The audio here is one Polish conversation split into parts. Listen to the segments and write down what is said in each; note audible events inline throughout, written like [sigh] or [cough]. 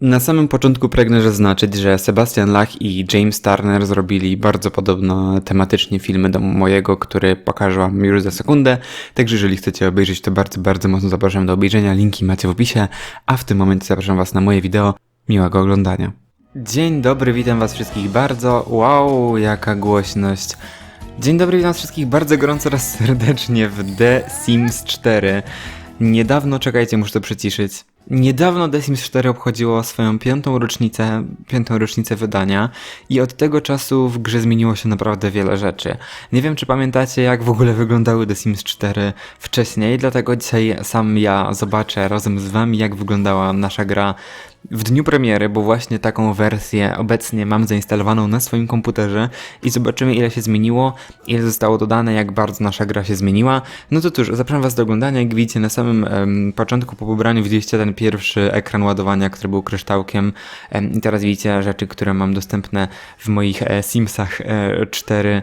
Na samym początku pragnę zaznaczyć, że Sebastian Lach i James Turner zrobili bardzo podobno tematycznie filmy do mojego, który pokażę wam już za sekundę. Także jeżeli chcecie obejrzeć, to bardzo, bardzo mocno zapraszam do obejrzenia. Linki macie w opisie, a w tym momencie zapraszam was na moje wideo. Miłego oglądania. Dzień dobry, witam was wszystkich bardzo. Wow, jaka głośność. Dzień dobry, witam wszystkich bardzo gorąco raz serdecznie w The Sims 4. Niedawno, czekajcie, muszę to przyciszyć. Niedawno The Sims 4 obchodziło swoją piątą rocznicę, piątą rocznicę wydania i od tego czasu w grze zmieniło się naprawdę wiele rzeczy. Nie wiem, czy pamiętacie, jak w ogóle wyglądały The Sims 4 wcześniej, dlatego dzisiaj sam ja zobaczę razem z wami, jak wyglądała nasza gra w dniu premiery, bo właśnie taką wersję obecnie mam zainstalowaną na swoim komputerze i zobaczymy ile się zmieniło, ile zostało dodane, jak bardzo nasza gra się zmieniła. No to cóż, zapraszam was do oglądania. Jak widzicie na samym em, początku po pobraniu widzieliście ten pierwszy ekran ładowania, który był kryształkiem em, i teraz widzicie rzeczy, które mam dostępne w moich e, Simsach e, 4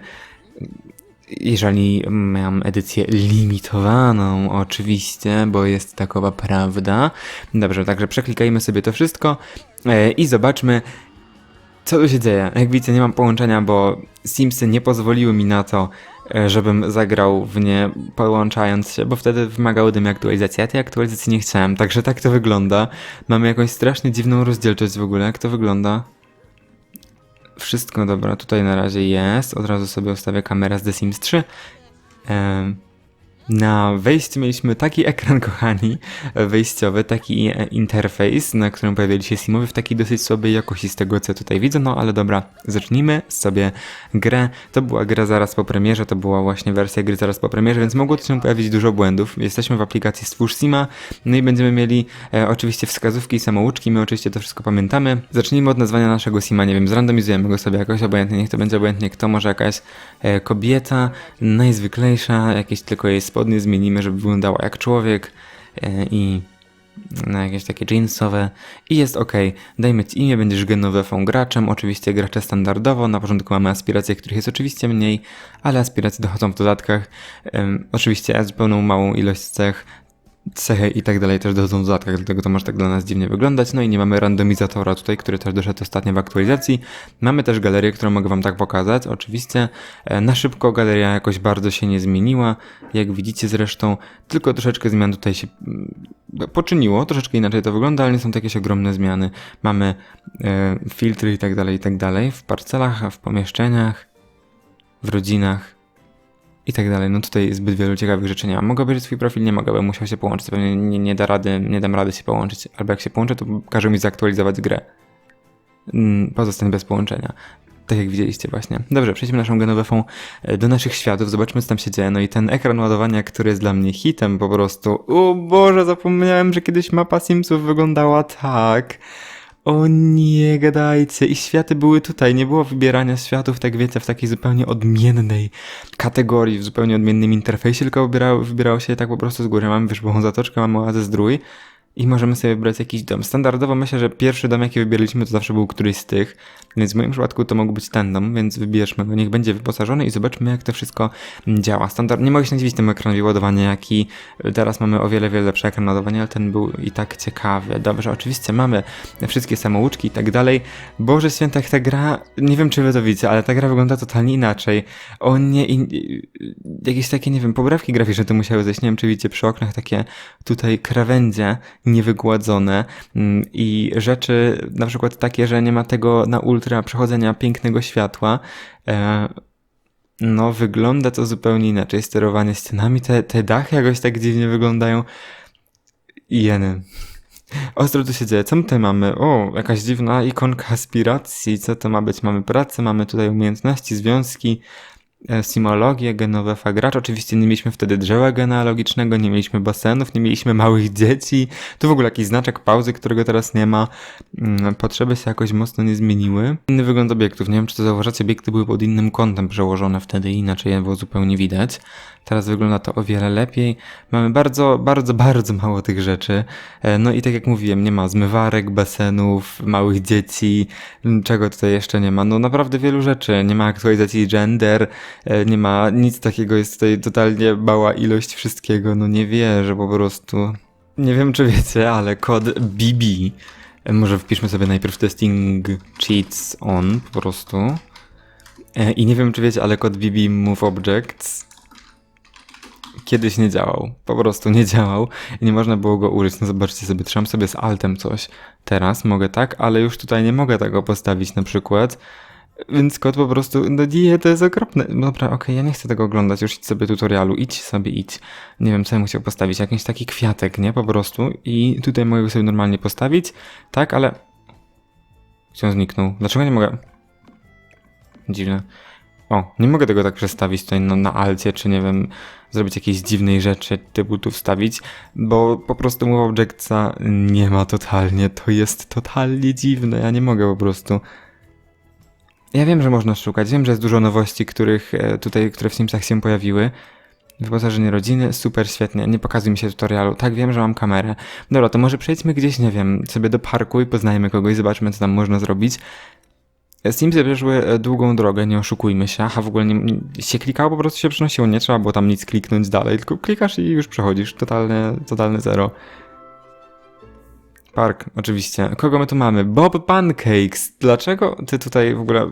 jeżeli mam edycję limitowaną, oczywiście, bo jest takowa prawda. Dobrze, także przeklikajmy sobie to wszystko e, i zobaczmy, co tu się dzieje. Jak widzicie, nie mam połączenia, bo Simsy nie pozwoliły mi na to, e, żebym zagrał w nie połączając się, bo wtedy wymagałyby mi aktualizacji, a tej aktualizacji nie chciałem. Także tak to wygląda. Mamy jakąś strasznie dziwną rozdzielczość w ogóle. Jak to wygląda? Wszystko dobra, tutaj na razie jest. Od razu sobie ustawię kamerę z The Sims 3. Em, na wejściu mieliśmy taki ekran, [laughs] kochani, wejściowy, taki interfejs, na którym pojawiali się simowie w takiej dosyć słabej jakości z tego, co tutaj widzę. No ale dobra, zacznijmy sobie grę. To była gra zaraz po premierze, to była właśnie wersja gry zaraz po premierze, więc mogło tu się pojawić dużo błędów. Jesteśmy w aplikacji Stwórz Sima, no i będziemy mieli e, oczywiście wskazówki i samouczki, my oczywiście to wszystko pamiętamy. Zacznijmy od nazwania naszego Sima, nie wiem, zrandomizujemy go sobie jakoś obojętnie, niech to będzie obojętnie kto, może jakaś e, kobieta, najzwyklejsza, jakieś tylko jej spodnie zmienimy, żeby wyglądała jak człowiek e, i na jakieś takie jeansowe i jest ok. Dajmy ci imię, będziesz genowefą graczem, oczywiście gracze standardowo, na początku mamy aspiracje, których jest oczywiście mniej, ale aspiracje dochodzą w dodatkach. Ym, oczywiście zupełną małą ilość cech, cechy i tak dalej też dochodzą w dodatkach, dlatego to może tak dla nas dziwnie wyglądać. No i nie mamy randomizatora tutaj, który też doszedł ostatnio w aktualizacji. Mamy też galerię, którą mogę wam tak pokazać. Oczywiście e, na szybko galeria jakoś bardzo się nie zmieniła. Jak widzicie zresztą, tylko troszeczkę zmian tutaj się mm, poczyniło. Troszeczkę inaczej to wygląda, ale nie są to jakieś ogromne zmiany. Mamy e, filtry i tak dalej, i tak dalej. W parcelach, w pomieszczeniach, w rodzinach i tak dalej. No tutaj zbyt wielu ciekawych rzeczy nie ma. Mogę obejrzeć swój profil? Nie mogę, bo musiał się połączyć. Pewnie nie, nie da rady, nie dam rady się połączyć. Albo jak się połączę, to każą mi zaktualizować grę. Mm, Pozostań bez połączenia. Tak jak widzieliście właśnie. Dobrze, przejdźmy naszą genowefą e, do naszych światów, zobaczmy co tam się dzieje. No i ten ekran ładowania, który jest dla mnie hitem po prostu. O Boże, zapomniałem, że kiedyś mapa Simsów wyglądała tak. O nie, gadajcie. I światy były tutaj. Nie było wybierania światów, tak wiecie, w takiej zupełnie odmiennej kategorii, w zupełnie odmiennym interfejsie, tylko wybierało, wybierało się tak po prostu z góry. Mamy wyżłą zatoczkę, mamy oazę zdrój i możemy sobie wybrać jakiś dom. Standardowo myślę, że pierwszy dom, jaki wybieraliśmy, to zawsze był któryś z tych, więc w moim przypadku to mógł być ten dom, więc wybierzmy go. Niech będzie wyposażony i zobaczmy, jak to wszystko działa. Standard, nie mogę się nadziwić temu ekranowi ładowania, jaki teraz mamy o wiele, wiele lepszy ekran ładowania, ale ten był i tak ciekawy. Dobrze, oczywiście mamy wszystkie samouczki i tak dalej. Boże święta, jak ta gra, nie wiem, czy wy to widzicie, ale ta gra wygląda totalnie inaczej. O nie, i, i, jakieś takie, nie wiem, poprawki graficzne tu musiały zejść. Nie wiem, czy widzicie przy oknach takie tutaj krawędzie niewygładzone mm, i rzeczy na przykład takie, że nie ma tego na ultra przechodzenia pięknego światła. E, no, wygląda to zupełnie inaczej. Sterowanie ścianami, te, te dachy jakoś tak dziwnie wyglądają. Jeny. [laughs] Ostro tu się dzieje. Co my tutaj mamy? O, jakaś dziwna ikonka aspiracji. Co to ma być? Mamy pracę, mamy tutaj umiejętności, związki, simologię, genowefa gracz. Oczywiście nie mieliśmy wtedy drzewa genealogicznego, nie mieliśmy basenów, nie mieliśmy [laughs] małych dzieci. Tu w ogóle jakiś znaczek pauzy, którego teraz nie ma. Mm, Potrzeby się jakoś mocno nie zmieniły. Inny wygląd obiektów. Nie wiem, czy to zauważacie, obiekty były pod innym kątem przełożone wtedy, inaczej je było zupełnie widać. Teraz wygląda to o wiele lepiej. Mamy bardzo, bardzo, bardzo mało tych rzeczy. E, No i tak jak mówiłem, nie ma zmywarek, basenów, małych dzieci, czego tutaj jeszcze nie ma. No naprawdę wielu rzeczy. Nie ma aktualizacji gender, e, nie ma nic takiego, jest tutaj totalnie mała ilość wszystkiego. No nie wierzę po prostu. Nie wiem czy wiecie, ale kod BB E, Może wpiszmy sobie najpierw testing cheats on po prostu. E, I nie wiem, czy wiecie, ale kod BB Move Objects kiedyś nie działał. Po prostu nie działał i nie można było go użyć. No zobaczcie sobie, trzymam sobie z altem coś. Teraz mogę tak, ale już tutaj nie mogę tego postawić na przykład. Więc kod po prostu, no nie, to jest okropne. No Dobra, okej, ja nie chcę tego oglądać, już idź sobie tutorialu, idź sobie, idź. Nie wiem, co ja musiał postawić, jakiś taki kwiatek, nie, po prostu. I tutaj mogę sobie normalnie postawić, tak, ale... Gdzie on zniknął? Dlaczego nie mogę? Dziwne. O, nie mogę tego tak przestawić tutaj no, na alcie, czy nie wiem, zrobić jakiejś dziwnej rzeczy, typu tu wstawić, bo po prostu Move Objectsa nie ma totalnie, to jest totalnie dziwne, ja nie mogę po prostu. Ja wiem, że można szukać, wiem, że jest dużo nowości, których e, tutaj, które w Simsach się pojawiły. Wyposażenie rodziny, super, świetnie, nie pokazuj mi się tutorialu, tak wiem, że mam kamerę. Dobra, to może przejdźmy gdzieś, nie wiem, sobie do parku i poznajmy kogoś, zobaczmy, co tam można zrobić. Simsy przeszły e, długą drogę, nie oszukujmy się, a w ogóle nie, się klikało, po prostu się przenosiło, nie trzeba było tam nic kliknąć dalej, tylko klikasz i już przechodzisz, totalne, totalne zero. Park, oczywiście. Kogo my tu mamy? Bob Pancakes. Dlaczego ty tutaj w ogóle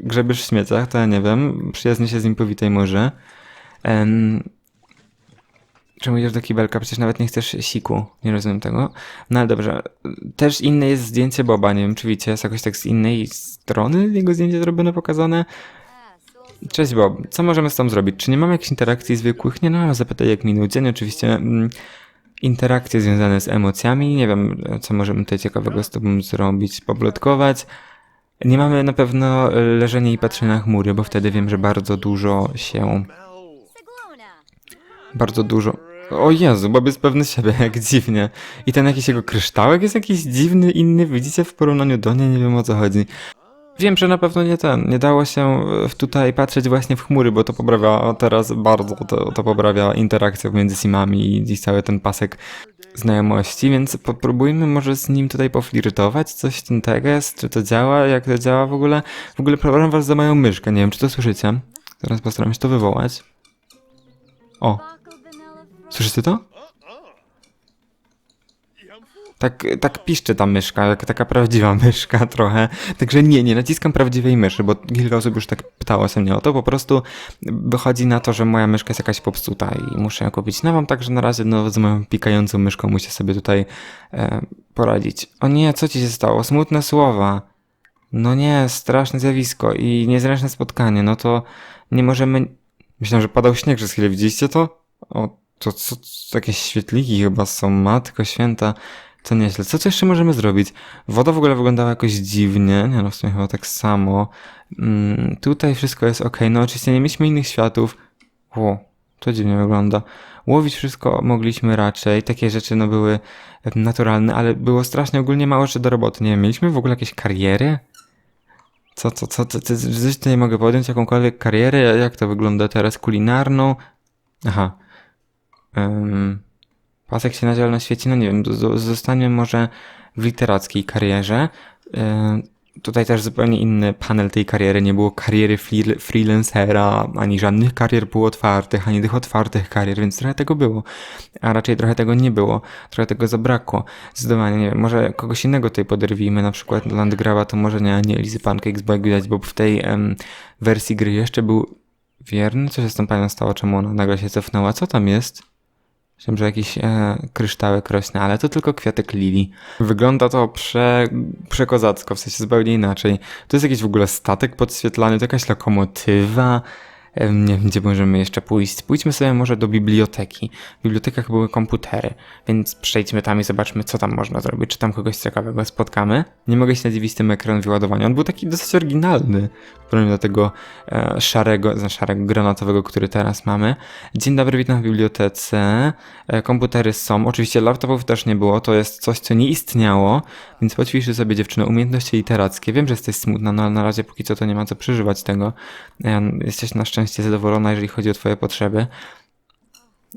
grzebiesz w śmieciach? To ja nie wiem. Przyjaźnie się z nim powitaj może. Em, Czemu idziesz do kibelka? Przecież nawet nie chcesz siku. Nie rozumiem tego. No ale dobrze. Też inne jest zdjęcie Boba. Nie wiem, czy widzicie. Jest jakoś tak z innej strony jego zdjęcie zrobione, pokazane. Cześć Bob. Co możemy z tą zrobić? Czy nie mamy jakichś interakcji zwykłych? Nie no, zapytaj jak minął dzień. Oczywiście mm, interakcje związane z emocjami. Nie wiem, co możemy tutaj ciekawego z tobą zrobić, poplotkować. Nie mamy na pewno leżenie i patrzenie na chmury, bo wtedy wiem, że bardzo dużo się bardzo dużo. O Jezu, Bob jest pewny siebie, [laughs] jak dziwnie. I ten jakiś jego kryształek jest jakiś dziwny, inny, widzicie, w porównaniu do niej, nie wiem o co chodzi. Wiem, że na pewno nie ten. Nie dało się e, tutaj patrzeć właśnie w chmury, bo to poprawia teraz bardzo, to, to poprawia interakcję między simami i, i cały ten pasek znajomości, więc popróbujmy może z nim tutaj poflirtować, coś ten tekst, czy to działa, jak to działa w ogóle. W ogóle program was za moją myszkę, nie wiem, czy to słyszycie. Teraz postaram się to wywołać. O, Słyszycie to? Tak, tak piszczy ta myszka, jak taka prawdziwa [laughs] myszka trochę. Także nie, nie naciskam prawdziwej myszy, bo kilka osób już tak pytało się mnie o to. Po prostu wychodzi na to, że moja myszka jest jakaś popsuta i muszę ją kupić nową, także na razie no, z moją pikającą myszką muszę sobie tutaj e, poradzić. O nie, co ci się stało? Smutne słowa. No nie, straszne zjawisko i niezręczne spotkanie. No to nie możemy... Myślałem, że padał śnieg przez chwilę, widzieliście to? O, to co, jakieś świetliki chyba są, matko święta, to nieźle. Co jeszcze możemy zrobić? Woda w ogóle wyglądała jakoś dziwnie, nie no, w sumie chyba tak samo. Mm, tutaj wszystko jest ok, no oczywiście nie mieliśmy innych światów. Ło, to dziwnie wygląda. Łowić wszystko mogliśmy raczej, takie rzeczy no były naturalne, ale było strasznie ogólnie mało rzeczy do roboty. Nie wiem, mieliśmy w ogóle jakieś kariery? Co, co, co, co, tutaj mogę podjąć, jakąkolwiek karierę? Jak to wygląda teraz? Kulinarną? Aha, um, pasek się na świecie, no nie wiem, zostanie może w literackiej karierze. Tutaj też zupełnie inny panel tej kariery. Nie było kariery free, freelancera, ani żadnych karier półotwartych, ani tych otwartych karier, więc trochę tego było. A raczej trochę tego nie było. Trochę tego zabrakło. Zdecydowanie, nie wiem, może kogoś innego tutaj poderwijmy, na przykład Landgrava, to może nie, nie Lizy Pancakes, bo jak widać, bo w tej em, wersji gry jeszcze był wierny. Co się z tą panią stało? Czemu ona nagle się cofnęła? Co tam jest? Myślałem, że jakiś e, kryształek rośnie, ale to tylko kwiatek lilii. Wygląda to prze, przekozacko, w sensie zupełnie inaczej. To jest jakiś w ogóle statek podświetlany, to jakaś lokomotywa. Nie wiem, gdzie możemy jeszcze pójść. Pójdźmy sobie może do biblioteki. W bibliotekach były komputery, więc przejdźmy tam i zobaczmy, co tam można zrobić. Czy tam kogoś ciekawego spotkamy. Nie mogę się nadziwić tym ekran wyładowania. On był taki dosyć oryginalny, w porównaniu do tego e, szarego, za szarego granatowego, który teraz mamy. Dzień dobry, witam w bibliotece. E, komputery są. Oczywiście laptopów też nie było. To jest coś, co nie istniało, więc poćwiczy sobie dziewczyny umiejętności literackie. Wiem, że jesteś smutna, no ale na razie póki co to nie ma co przeżywać tego. E, jesteś na szczęście zadowolona, jeżeli chodzi o twoje potrzeby.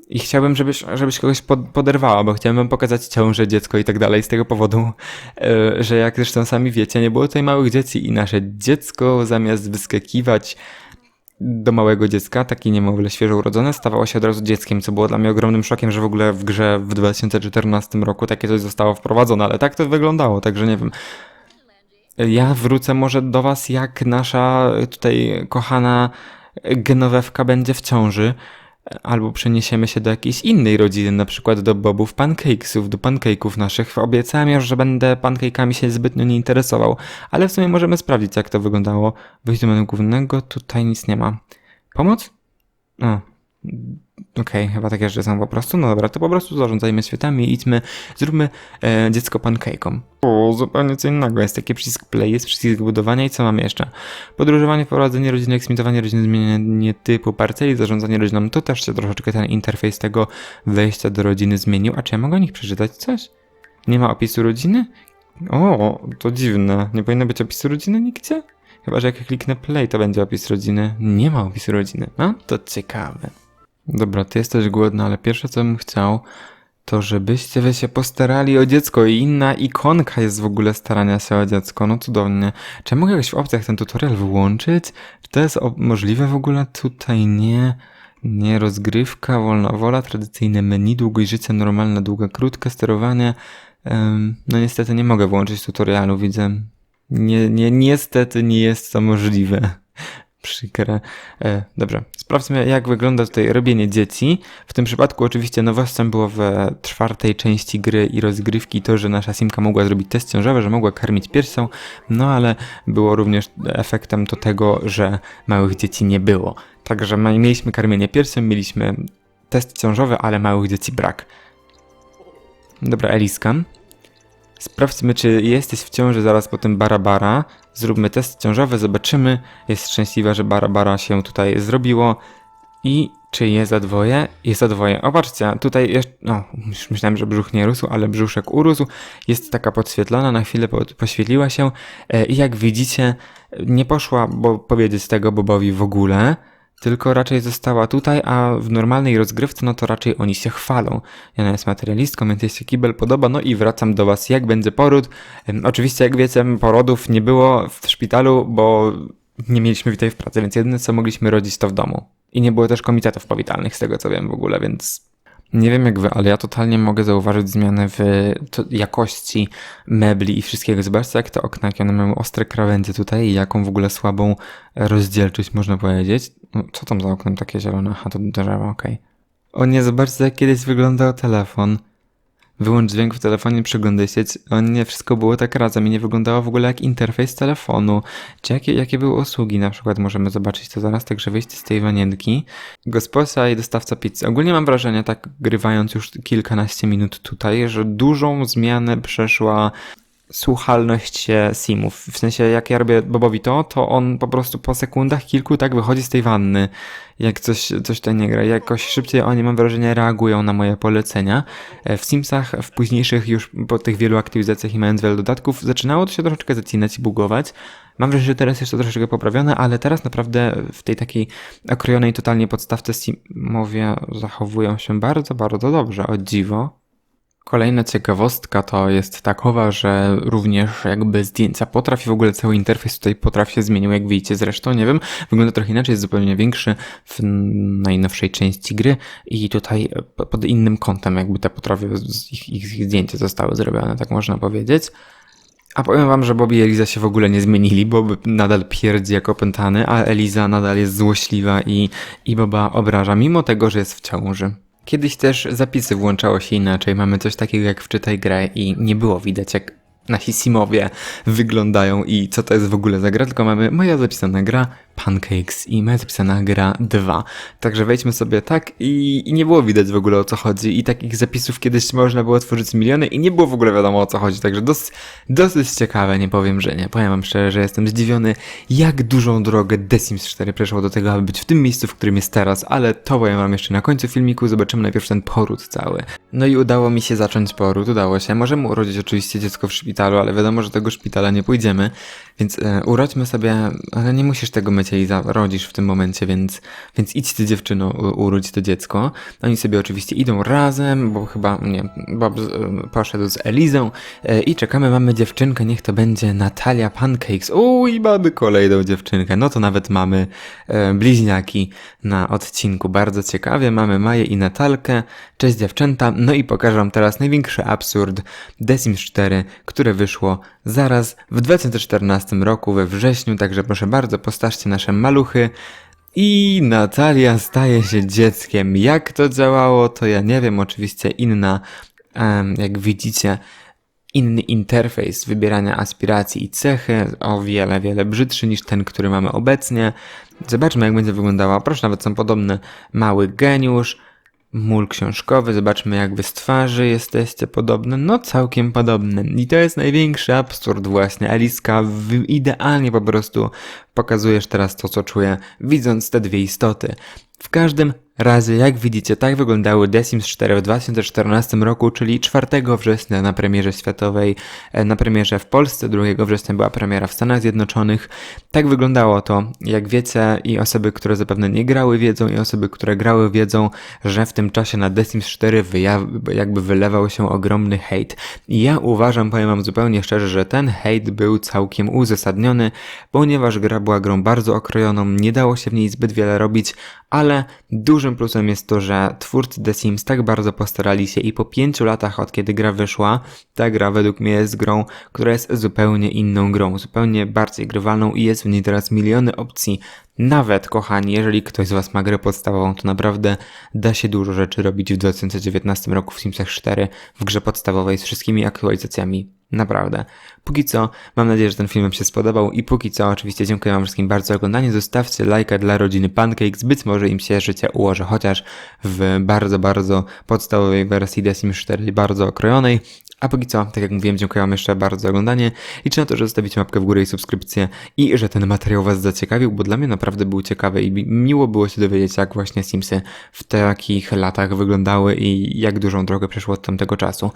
I chciałbym, żebyś, żebyś kogoś pod, poderwała, bo chciałbym pokazać ciążę, dziecko i tak dalej, z tego powodu, yy, że jak zresztą sami wiecie, nie było tutaj małych dzieci i nasze dziecko zamiast wyskakiwać do małego dziecka, taki niemowlę świeżo urodzone, stawało się od razu dzieckiem, co było dla mnie ogromnym szokiem, że w ogóle w grze w 2014 roku takie coś zostało wprowadzone, ale tak to wyglądało, także nie wiem. Ja wrócę może do was, jak nasza tutaj kochana Genowewka będzie w ciąży, albo przeniesiemy się do jakiejś innej rodziny, na przykład do bobów pancakesów, do pancake'ów naszych. Obiecałem już, że będę pancake'ami się zbytnio nie interesował, ale w sumie możemy sprawdzić, jak to wyglądało. Wyjść do menu głównego, tutaj nic nie ma. Pomoc? O, Okej, chyba takie rzeczy są po prostu. No dobra, to po prostu zarządzajmy światami idźmy, zróbmy e, dziecko pancake'om. O, zupełnie co innego. Jest taki przycisk play, jest przycisk budowania i co mamy jeszcze? Podróżowanie, wprowadzenie rodziny, eksmitowanie rodziny, zmienianie typu parceli, zarządzanie rodziną. To też się troszeczkę ten interfejs tego wejścia do rodziny zmienił. A czy ja mogę o nich przeczytać coś? Nie ma opisu rodziny? O, to dziwne. Nie powinno być opisu rodziny nigdzie? Chyba, że jak kliknę play, to będzie opis rodziny. Nie ma opisu rodziny. No, to ciekawe. Dobra, ty jesteś głodna, ale pierwsze co bym chciał, to żebyście wy się postarali o dziecko i inna ikonka jest w ogóle starania się o dziecko. No cudownie. Czy mogę jakoś w opcjach ten tutorial wyłączyć? Czy to jest możliwe w ogóle? Tutaj nie. Nie, rozgrywka, wolna wola, tradycyjne menu, długość życia, normalne, długa, krótkie, sterowanie. Em, no niestety nie mogę włączyć tutorialu, widzę. Nie, nie, niestety nie jest to możliwe. Przykre. E, dobrze, sprawdźmy jak wygląda tutaj robienie dzieci. W tym przypadku oczywiście nowością było w czwartej części gry i rozgrywki to, że nasza Simka mogła zrobić test ciążowy, że mogła karmić piersią, no ale było również efektem to tego, że małych dzieci nie było. Także mieliśmy karmienie piersią, mieliśmy test ciążowy, ale małych dzieci brak. Dobra, Eliska. Sprawdźmy, czy jesteś w ciąży zaraz po tym Barabara. Zróbmy test ciążowy, zobaczymy. Jest szczęśliwa, że Barabara się tutaj zrobiło. I czy jest za dwoje? Jest za dwoje. O, patrzcie, tutaj jeszcze. No, myślałem, że brzuch nie rósł, ale brzuszek urósł. Jest taka podświetlona, na chwilę po, poświetliła się. E, I jak widzicie, nie poszła bo powiedzieć tego Bobowi w ogóle. Tylko raczej została tutaj, a w normalnej rozgrywce, no to raczej oni się chwalą. Jana jest materialistką, więc jej się kibel podoba. No i wracam do Was, jak będzie poród. Oczywiście, jak wiecie, porodów nie było w szpitalu, bo nie mieliśmy witaj w pracy, więc jedyne co mogliśmy rodzić to w domu. I nie było też komitetów powitalnych, z tego co wiem w ogóle, więc nie wiem jak wy, ale ja totalnie mogę zauważyć zmianę w jakości mebli i wszystkiego. Zobaczcie jak te okna, jakie one mają ostre krawędzie tutaj i jaką w ogóle słabą rozdzielczość można powiedzieć. No, co tam za oknem takie zielone? Aha, to drzewo, okej. O nie, zobaczcie jak kiedyś wyglądał telefon. Wyłącz dźwięk w telefonie, przyglądaj się. O nie, wszystko było tak razem i nie wyglądało w ogóle jak interfejs telefonu. Czy jakie, jakie były usługi na przykład? Możemy zobaczyć to zaraz, także wyjście z tej wanienki. Gosposa i dostawca pizzy. Ogólnie mam wrażenie, tak grywając już kilkanaście minut tutaj, że dużą zmianę przeszła słuchalność simów. W sensie, jak ja robię Bobowi to, to on po prostu po sekundach kilku tak wychodzi z tej wanny, jak coś, coś tutaj nie gra. Jakoś szybciej oni, mam wrażenie, reagują na moje polecenia. E, W Simsach, w późniejszych już po tych wielu aktywizacjach i mając wiele dodatków, zaczynało to się troszeczkę zacinać i bugować. Mam wrażenie, że teraz jest to troszeczkę poprawione, ale teraz naprawdę w tej takiej okrojonej totalnie podstawce Simowie zachowują się bardzo, bardzo dobrze, o dziwo. Kolejna ciekawostka to jest takowa, że również jakby zdjęcia potrafi, w ogóle cały interfejs tutaj potrafi się zmienił, jak widzicie zresztą, nie wiem, wygląda trochę inaczej, jest zupełnie większy w najnowszej części gry i tutaj po- pod innym kątem jakby te potrafi, z- ich, ich zdjęcia zostały zrobione, tak można powiedzieć. A powiem wam, że Bobby i Eliza się w ogóle nie zmienili. Bob nadal pierdzi jak opętany, a Eliza nadal jest złośliwa i, i Boba obraża, mimo tego, że jest w ciąży. Kiedyś też zapisy włączało się inaczej. Mamy coś takiego jak wczytaj grę i nie było widać jak nasi simowie wyglądają i co to jest w ogóle za gra, tylko mamy moja zapisana gra Pancakes i moja zapisana gra 2. Także wejdźmy sobie tak i, i nie było widać w ogóle o co chodzi i takich zapisów kiedyś można było tworzyć miliony i nie było w ogóle wiadomo o co chodzi, także dos, dosyć ciekawe, nie powiem, że nie. Powiem wam szczerze, że jestem zdziwiony jak dużą drogę The Sims 4 przeszło do tego, aby być w tym miejscu, w którym jest teraz, ale to powiem wam jeszcze na końcu filmiku, zobaczymy najpierw ten poród cały. No i udało mi się zacząć poród, udało się. Możemy urodzić oczywiście dziecko w szpitalu, szpitalu, ale wiadomo, że do tego szpitala nie pójdziemy, więc e, urodźmy sobie, ale nie musisz tego myć, Eliza, rodzisz w tym momencie, więc, więc idź ty dziewczyno, urodź to dziecko. Oni sobie oczywiście idą razem, bo chyba, nie, Bob z, e, poszedł z Elizą e, i czekamy, mamy dziewczynkę, niech to będzie Natalia Pancakes. Uj, mamy kolejną dziewczynkę, no to nawet mamy e, bliźniaki na odcinku, bardzo ciekawie, mamy Maję i Natalkę, cześć dziewczęta, no i pokażę wam teraz największy absurd The Sims 4, które wyszło zaraz w 2014 roku we wrześniu, także proszę bardzo, postarzcie nasze maluchy. I Natalia staje się dzieckiem. Jak to działało, to ja nie wiem. Oczywiście inna, jak widzicie, inny interfejs wybierania aspiracji i cechy, o wiele, wiele brzydszy niż ten, który mamy obecnie. Zobaczmy, jak będzie wyglądała. Proszę, nawet są podobne. Mały geniusz, mól książkowy, zobaczmy, jak wy z twarzy jesteście podobne. No, całkiem podobne. I to jest największy absurd, właśnie. Eliska, idealnie po prostu pokazujesz teraz to, co czuję, widząc te dwie istoty. W każdym razie, jak widzicie, tak wyglądały The Sims 4 w 2014 roku, czyli 4 września na premierze światowej, e, na premierze w Polsce, 2 września była premiera w Stanach Zjednoczonych. Tak wyglądało to, jak wiecie, i osoby, które zapewne nie grały, wiedzą, i osoby, które grały, wiedzą, że w tym czasie na The Sims 4 wyja- jakby wylewał się ogromny hejt. I ja uważam, powiem wam zupełnie szczerze, że ten hejt był całkiem uzasadniony, ponieważ gra była grą bardzo okrojoną, nie dało się w niej zbyt wiele robić, ale dużym plusem jest to, że twórcy The Sims tak bardzo postarali się i po pięciu latach od kiedy gra wyszła, ta gra według mnie jest grą, która jest zupełnie inną grą, zupełnie bardziej grywalną i jest w niej teraz miliony opcji. Nawet, kochani, jeżeli ktoś z Was ma grę podstawową, to naprawdę da się dużo rzeczy robić w 2019 roku w Simsach 4 w grze podstawowej z wszystkimi aktualizacjami. Naprawdę. Póki co, mam nadzieję, że ten film Wam się spodobał i póki co, oczywiście dziękuję Wam wszystkim bardzo za oglądanie. Zostawcie lajka dla rodziny Pancakes, być może im się życie ułoży, chociaż w bardzo, bardzo podstawowej wersji The Sims 4, bardzo okrojonej. A póki co, tak jak mówiłem, dziękuję Wam jeszcze bardzo za oglądanie. Liczę na to, że zostawicie łapkę w górę i subskrypcję i że ten materiał Was zaciekawił, bo dla mnie naprawdę był ciekawy i mi- miło było się dowiedzieć, jak właśnie Simsy w takich latach wyglądały i jak dużą drogę przeszło od tamtego czasu.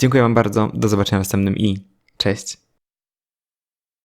Dziękuję Wam bardzo, do zobaczenia następnym i cześć.